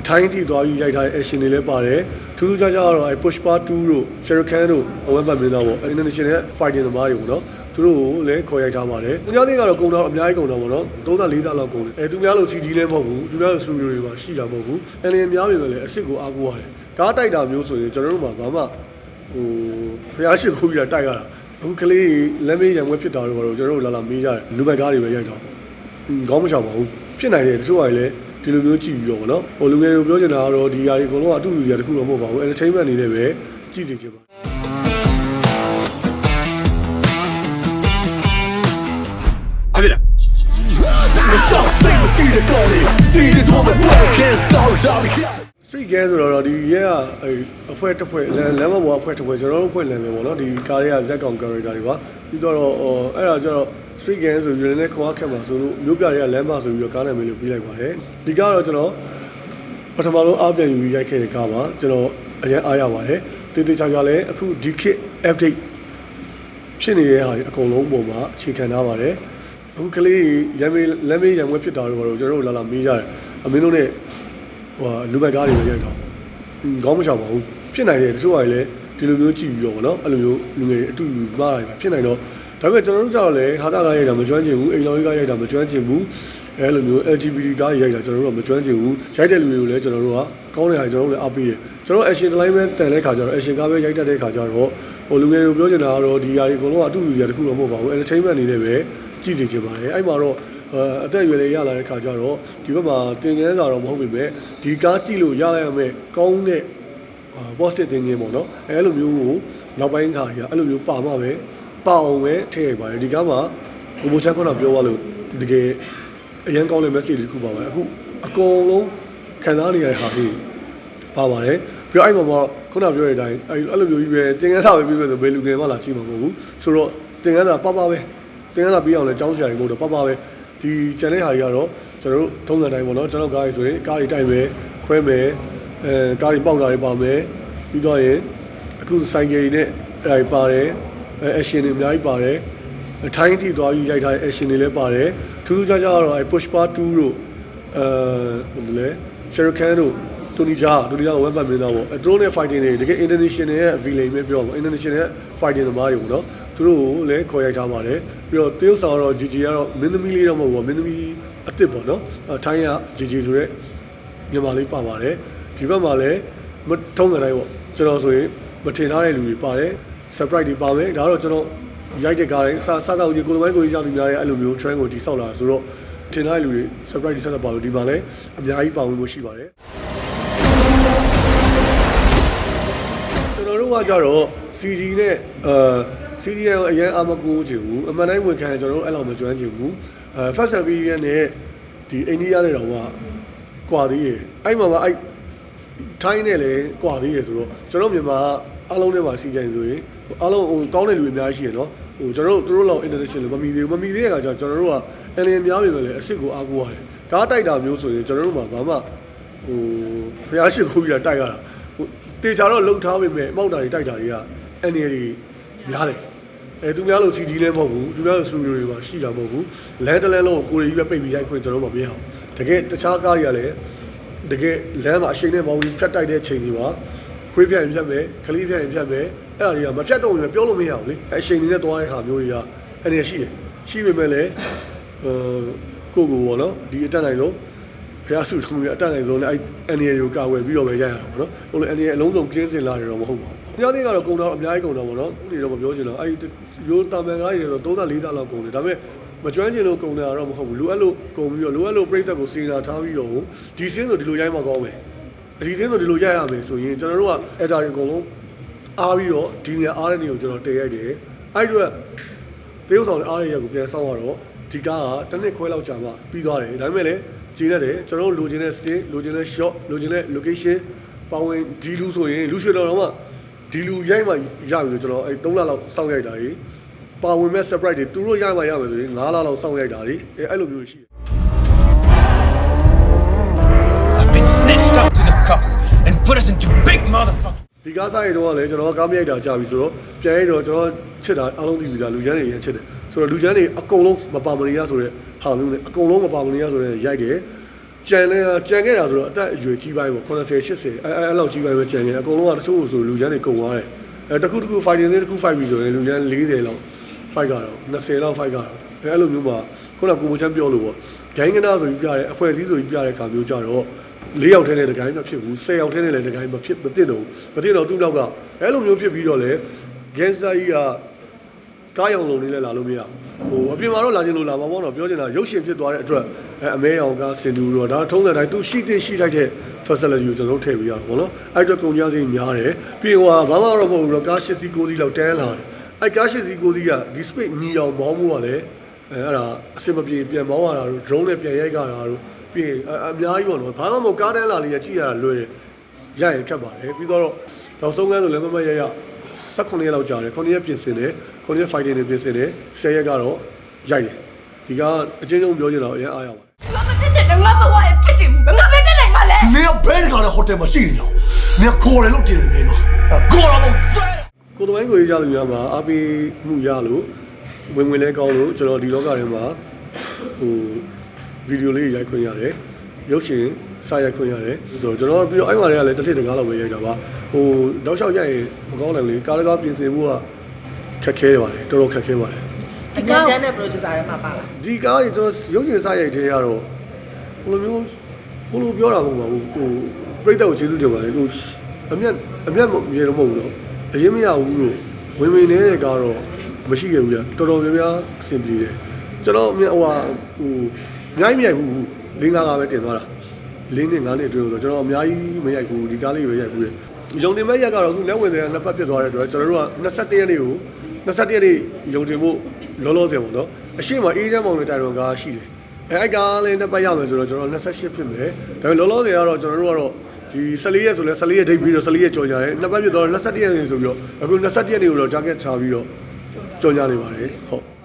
အထိုင်းထိသွားပြီးရိုက်ထားတဲ့ action တွေလည်းပါတယ်ထူးထူးခြားခြားကတော့အဲ push bar 2တို့ Sherikan တို့အဝက်ပတ်မင်းသားပေါ့ international fighting သမားတွေပေါ့နော်သူတို့ကိုလည်းခေါ်ရိုက်ထားပါတယ်။သူများတွေကတော့ကုံတော့အများကြီးကုံတော့ပေါ့နော်။3 4 0လောက်ကုံတယ်။အဲသူများလို့ CD လည်းမဟုတ်ဘူး။သူများလို့ studio တွေပါရှိတာမဟုတ်ဘူး။အန်လီများပြီပဲလေအစ်စ်ကိုအားကိုးရတယ်။ကားတိုက်တာမျိုးဆိုရင်ကျွန်တော်တို့မှာဘာမှဟိုဖျားရှိခိုးပြီးတာတိုက်ရတာ။အခုကလေးလက်မေးရံဝဲဖြစ်တာတော့ကျွန်တော်တို့လာလာမေးကြတယ်။လူဘက်ကားတွေပဲရိုက်တော့။ခေါင်းမချောင်ပါဘူး။ဖြစ်နိုင်တယ်တချို့ကလည်း ဒီလိုမျိုးကြည့်ပြီးတော့ဗောနော်။ဟိုလူငယ်တွေပြောချင်တာကတော့ဒီຢာတွေအကုန်လုံးကအတူတူຢာတခုတော့မဟုတ်ပါဘူး။ entertainment အနေနဲ့ပဲကြည့်စီချင်ပါအပြစ်လား street gang ဆိုတော့ဒီရဲကအဲအဖွဲ့တစ်ဖွဲ့လမ်းမပေါ်အဖွဲ့တစ်ဖွဲ့ကျွန်တော်တို့ဖွဲ့လမ်းပဲပေါ့နော်ဒီကားတွေကဇက်ကောင် character တွေပါပြီးတော့အဲ့ဒါကျတော့ street gang ဆိုယူနေခေါ်ခက်မှာဆိုလို့မျိုးပြတွေကလမ်းမဆိုပြီးတော့ကားနာမည်လေးပြီးလိုက်ပါတယ်ဒီကားတော့ကျွန်တော်ပထမဆုံးအားပြန်ယူပြီးရိုက်ခဲ့တဲ့ကားပါကျွန်တော်အရင်အားရပါတယ်တေးသေးချာချာလည်းအခုဒီခေတ် update ဖြစ်နေတဲ့ဟာတွေအကုန်လုံးပုံမှာအခြေခံထားပါတယ်အခုကလေးရမ်းမေးလက်မေးရံဝဲဖြစ်တာတော့ကျွန်တော်တို့လာလာမေးကြတယ်အမင်းတို့ ਨੇ ဟိုလူဘက်ကားတွေပဲရိုက်တော့ခေါင်းမချောင်ပါဘူးဖြစ်နိုင်တယ်တချို့ကလည်းဒီလိုမျိုးကြည့်ပြီးတော့ဗောနော်အဲ့လိုမျိုးလူငယ်အတူတူပါလိုက်ပါဖြစ်နိုင်တော့ဒါပေမဲ့ကျွန်တော်တို့ကြောက်လည်းဟာတာကားရိုက်တာမကျွမ်းကျင်ဘူးအိမ်တော်ကြီးကားရိုက်တာမကျွမ်းကျင်ဘူးအဲ့လိုမျိုး LGBT ကားရိုက်တာကျွန်တော်တို့ကမကျွမ်းကျင်ဘူးရိုက်တဲ့လူတွေကိုလည်းကျွန်တော်တို့ကကောင်းတဲ့ဟာကျွန်တော်တို့လည်းအားပေးတယ်ကျွန်တော် action တိုင်းပဲတန်တဲ့ခါကျတော့ action ကားပဲရိုက်တတ်တဲ့ခါကျတော့ဟိုလူငယ်တွေပြောချင်တာကတော့ဒီຢာတွေအကုန်လုံးကအတူတူຢာတခုတော့မဟုတ်ပါဘူး entertainment အနေနဲ့ပဲကြည့်စီချင်ပါတယ်အဲ့မှာတော့ အသက်အရွယ်လေးရလာတဲ့ခါကျတော့ဒီဘက်မှာတင်ငန်းစာတော့မဟုတ်ပေမဲ့ဒီကားကြည့်လို့ရရမယ်ကောင်းတဲ့ positive thinking ပေါ့နော်အဲလိုမျိုးကိုနောက်ပိုင်းခါကြီးအဲ့လိုမျိုးပါမှပဲပါအောင်ပဲထည့်ရပါတယ်ဒီကားမှာဘိုဘိုချန်ကတော့ပြောရလို့တကယ်အရင်ကောင်းတဲ့ message တစ်ခုပါပဲအခုအကုန်လုံးခံစားနေရတဲ့ဟာလေးပါပါတယ်ပြီးတော့အဲ့မှာမှာခုနပြောတဲ့အတိုင်းအဲ့အဲ့လိုမျိုးကြီးပဲတင်ငန်းစာပဲပြီးပဲဆိုဘယ်လူငယ်မှလာကြည့်မှာမဟုတ်ဘူးဆိုတော့တင်ငန်းစာပပပဲတင်ငန်းစာပြီးအောင်လဲចောင်းစရာတွေမဟုတ်တော့ပပပဲ ဒီ channel ဟာကြီးကတော့ကျွန်တော်တို့ထုံးစံတိုင်းပေါ့နော်ကျွန်တော်ကားကြီးဆိုရင်ကားကြီးတိုက်မယ်ခွဲမယ်အဲကားကြီးပေါက်တာတွေပါမယ်ပြီးတော့ရင်အခုဆိုင်ကယ်တွေနဲ့အဲ့ဒါပါတယ်အဲ action တွေအများကြီးပါတယ်အထိုင်းထိသွားပြီးရိုက်ထားတဲ့ action တွေလည်းပါတယ်ထူးထူးခြားခြားကတော့အဲ push bar 2တို့အဲဘယ်လိုလဲ Sherikan တို့တိုနီဂျာတိုနီဂျာဝက်ပတ်မင်းသားပေါ့အဲသူတို့နဲ့ fighting တွေတကယ် international ရဲ့ villain ပဲပြောပါ international ရဲ့ fighting သမားတွေပေါ့နော် သူတို့ကိုလည်းခေါ်ရိုက်ထားပါတယ်ပြီးတော့တရုတ်ဆောင်ကတော့ GG ကတော့မင်းသမီးလေးတော့မဟုတ်ဘူးမင်းသမီးအစ်စ်ပေါ့နော်အဲထိုင်းက GG ဆိုတဲ့မြန်မာလေးပါပါတယ်ဒီဘက်မှာလည်းမထုံးတဲ့တိုင်းပေါ့ကျွန်တော်ဆိုရင်မထင်ထားတဲ့လူတွေပါတယ် surprise တွေပါမယ်ဒါတော့ကျွန်တော်ရိုက်တဲ့ကားတိုင်းစစတော့ဒီကိုလိုမိုင်းကိုကြီးကြောင့်ဒီများရဲ့အဲ့လိုမျိုး trend ကိုတိဆောက်လာဆိုတော့ထင်ထားတဲ့လူတွေ surprise တွေဆက်ဆက်ပါလို့ဒီမှာလည်းအများကြီးပါဝင်ဖို့ရှိပါတယ် ကျွန်တော်တို့ကကြတော့ CG နဲ့အာ CG ရောအရင်အမကိုချင်ဘူးအမှန်တိုင်းဝန်ခံရင်ကျွန်တော်တို့အဲ့လောက်မကျွမ်းချင်ဘူးအဲ Fast and Furious နဲ့ဒီအိန္ဒိယနဲ့တော့ကကွာသေးတယ်အဲ့မှာမှအဲ့ထိုင်းနဲ့လည်းကွာသေးတယ်ဆိုတော့ကျွန်တော်မြန်မာအားလုံးထဲမှာစီကြိုင်ဆိုရင်အားလုံးဟိုကောင်းတဲ့လူတွေအများကြီးရှိရနော်ဟိုကျွန်တော်တို့တို့လောက် international မမီသေးဘူးမမီသေးတဲ့အခါကျတော့ကျွန်တော်တို့ကအန်လင်းများပြီပဲလေအစ်စ်ကိုအားကိုးရတယ်ကားတိုက်တာမျိုးဆိုရင်ကျွန်တော်တို့မှာဘာမှဟိုဖျားရှိခိုးပြီးတာတိုက်ရတာဟို တေချာတော့လှုပ်ထားပေမဲ့အမောက်တာတွေတိုက်တာတွေကအန်ရည်တွေများတယ်အဲသူများလို့ CD လည်းမဟုတ်ဘူးသူများလို့ studio တွေပါရှိတာမဟုတ်ဘူးလမ်းတစ်လမ်းလုံးကိုကိုရီကြီးပဲပိတ်ပြီးရိုက်ခွင့်ကျွန်တော်တို့မပြအောင်တကယ်တခြားကားတွေကလည်းတကယ်လမ်းမှာအချိန်နဲ့ပေါင်းပြီးဖြတ်တိုက်တဲ့ချိန်တွေပါခွေးပြတ်ရင်ဖြတ်မယ်ခလေးပြတ်ရင်ဖြတ်မယ်အဲ့ဒါတွေကမဖြတ်တော့ဘူးပြောလို့မရဘူးလေအချိန်တွေနဲ့သွားတဲ့ဟာမျိုးတွေကအဲ့ဒီရှိတယ်ရှိပေမဲ့လည်းဟိုကိုကိုပေါ့နော်ဒီအတက်နိုင်လို့ ဖះဆုထုံးပြီးအတက်နိုင်ဆုံးလည်းအဲ့အန်ရီတွေကိုကာဝယ်ပြီးတော့ပဲရရတာပေါ့နော်ဟိုလေအန်ရီအလုံးစုံကျင်းစင်လာတယ်တော့မဟုတ်ပါဘူးညနေကတော့ကုံတော့အများကြီးကုံတော့ပေါ့နော်ဥနေတော့မပြောချင်တော့အဲ့ရိုးတာမန်ကားတွေတော့3 4 4လောက်ကုံတယ်ဒါပေမဲ့မကျွမ်းကျင်လို့ကုံနေတာတော့မဟုတ်ဘူးလိုအပ်လို့ကုံပြီးတော့လိုအပ်လို့ပြိတ္တကိုစေနာထားပြီးတော့ဒီစင်းဆိုဒီလိုရိုက်မှကောင်းမယ်ဒီစင်းဆိုဒီလိုရိုက်ရမယ်ဆိုရင်ကျွန်တော်တို့ကအဲ့ဒါတွေအကုန်လုံးအားပြီးတော့ဒီနေရာအားတဲ့နေကိုကျွန်တော်တည်ရိုက်တယ်အဲ့အတွက်တရုတ်ဆောင်အားရရက်ကိုပြန်ဆောင်းရတော့ဒီကားကတစ်နှစ်ခွဲလောက်ကြာမှပြီးသွားတယ်ဒါပေမဲ့လည်း ကြည့်ရတယ်ကျွန်တော်တို့လိုချင်တဲ့ scene လိုချင်တဲ့ shot လိုချင်တဲ့ location ပါဝင်ဒီလူဆိုရင်လူရွှေတော်တော့မှဒီလူရိုက်မှရပြီဆိုကျွန်တော်အဲ3လလောက်စောင့်ရိုက်တာကြီးပါဝင်မဲ့ surprise တွေသူတို့ရမှရမယ်ဆိုရင်9လလောက်စောင့်ရိုက်တာကြီးအဲအဲ့လိုမျိုးရှိတယ် I've been snitched out to the cops and put us into big motherfucking ဒီကားစားရတော့လည်းကျွန်တော်ကားမရိုက်တာကြာပြီဆိုတော့ပြန်ရတော့ကျွန်တော်ချစ်တာအားလုံးသိပြီလားလူချမ်းတွေရချစ်တယ်ဆိုတော့လူချမ်းတွေအကုန်လုံးမပါမနေရဆိုတဲ့ ဟာမျိုးနဲ့အကုန်လုံးမပါမနေရဆိုတဲ့ရိုက်တယ်ဟကြံနေကြံခဲ့တာဆိုတော့အသက်အရွယ်ကြီးပိုင်းပေါ့80 80အဲအဲလောက်ကြီးပိုင်းပဲကြံနေအကုန်လုံးကတချို့ဆိုလူချမ်းတွေကုန်သွားတယ်အဲတစ်ခုတစ်ခု fighting တွေတစ်ခု fight ပြီးဆိုရင်လူချမ်း40လောက် fight ကတော့20လောက် fight ကတော့အဲအဲ့လိုမျိုးမှာခုနကကိုမိုချမ်းပြောလို့ပေါ့ဂိုင်းကနာဆိုပြီးပြတယ်အဖွဲ့အစည်းဆိုပြီးပြတဲ့ခါမျိုးကြတော့၄ယောက်ထဲနဲ့တကိုင်းမဖြစ်ဘူး10ယောက်ထဲနဲ့လည်းတကိုင်းမဖြစ်မသိတော့မသိတော့သူ့နောက်ကအဲ့လိုမျိုးဖြစ်ပြီးတော့လေ gangster ကြီးကကားရောင်လုံးလေးလည်းလာလို့မရ ဟိုအပြင်မှာတော့လာခြင်းလို့လာမှာပေါ့နော်ပြောချင်တာရုပ်ရှင်ဖြစ်သွားတဲ့အတွက်အဲအမဲရောင်ကစင်တူတော့ဒါထုံးတဲ့တိုင်းသူရှိတဲ့ရှိထိုက်တဲ့ facility ကိုကျွန်တော်တို့ထည့်ပေးရအောင်ပေါ့နော်အဲ့အတွက်ကုန်ကြစည်များတယ်ပြီးဟိုဘာမှတော့မဟုတ်ဘူးတော့ကား၈စီး၉စီးလောက်တန်းလာတယ်အဲ့ကား၈စီး၉စီးကဒီ space ညီအောင်မောင်းမှုကလည်းအဲအဲ့ဒါအစင်မပြေပြန်မောင်းရတာတို့ drone နဲ့ပြန်ရိုက်ကြတာတို့ပြီးရင်အအများကြီးပေါ့နော်ဘာမှမဟုတ်ကားတန်းလာလေးကကြည့်ရတာလွယ်တယ်ရရင်ခက်ပါတယ်ပြီးတော့နောက်ဆုံးကန်းဆိုလည်းမမရရ 18ရက်လောက်ကြာတယ်9ရက်ပြင်ဆင်တယ်9ရက် fighting တွေပြင်ဆင်တယ်10ရက်ကတော့ရိုက်တယ်ဒီကအချင်းချင်းပြောချင်တာအရင်အားရပါငါမဖြစ်ချင်တော့ငါဘဝရဲ့ဖြစ်တည်မှုပဲငါပဲတက်နိုင်ပါလဲမင်းကဘယ်တခါလဲဟိုတယ်မှာရှိနေတော့မင်းကခေါ်တယ်လို့ထင်တယ်မင်းတော့ခေါ်လာမို့ဆွဲကိုယ်တော်ကိုရေးကြလို့များမှာအပီမှုရလို့ဝင်ဝင်လဲကောင်းလို့ကျွန်တော်ဒီလောကထဲမှာဟိုဗီဒီယိုလေးရိုက်ခွင့်ရတယ်ရုပ်ရှင် စာရိုက်ခွင့်ရတယ်ဆိုတော့ကျွန်တော်ပြီးတော့အဲ့မှာတွေကလည်းတစ်ထစ်တကားလောက်ပဲရိုက်တာပါဟိုတောက်လျှောက်ရိုက်ရင်မကောင်းနိုင်ဘူးလေကားတကားပြင်ဆင်မှုကခက်ခဲတယ်ပါလေတော်တော်ခက်ခဲပါတယ်ဒီကောင်ကျန်တဲ့ producer တွေမှာပါလားဒီကားကြီးကျွန်တော်ရုပ်ရှင်စရိုက်သေးရတော့ဘယ်လိုမျိုးဘယ်လိုပြောတာမဟုတ်ပါဘူးကိုပြိတ္တကိုကျေးဇူးတင်ပါတယ်ကိုအမျက်အမျက်မြေတော့မဟုတ်ဘူးတော့အရင်မရဘူးလို့ဝင်ဝင်နေတဲ့ကားတော့မရှိခဲ့ဘူးလေတော်တော်များများအဆင်ပြေတယ်ကျွန်တော်မြဟိုဟာဟိုအများကြီးမရိုက်ဘူး၄၅ကားပဲတင်သွားတာ ၄နှစ်၅နှစ်အတွင်းဆိုတော့ကျွန်တော်အများကြီးမရိုက်ဘူးဒီကားလေးပဲရိုက်ဘူးလေယုံတင်မဲ့ရက်ကတော့အခုလက်ဝင်တဲ့နှစ်ပတ်ပြတ်သွားတဲ့အတွက်ကျွန်တော်တို့က21ရက်နေ့ကို21ရက်နေ့ယုံတင်ဖို့လောလောဆယ်ပေါ့နော်အရှိမအေးချမ်းမောင်နဲ့တိုင်တော်ကားရှိတယ်အဲအဲ့ကားလေးနှစ်ပတ်ရမယ်ဆိုတော့ကျွန်တော်28ဖြစ်မယ်ဒါပေမဲ့လောလောဆယ်ကတော့ကျွန်တော်တို့ကတော့ဒီ14ရက်ဆိုလဲ14ရက်ဒိတ်ပြီးတော့14ရက်ကြော်ကြတယ်နှစ်ပတ်ပြတ်တော့21ရက်နေ့ဆိုပြီးတော့အခု21ရက်နေ့ကိုတော့ target ချပြီးတော့ကြော်ကြနေပါတယ်ဟုတ်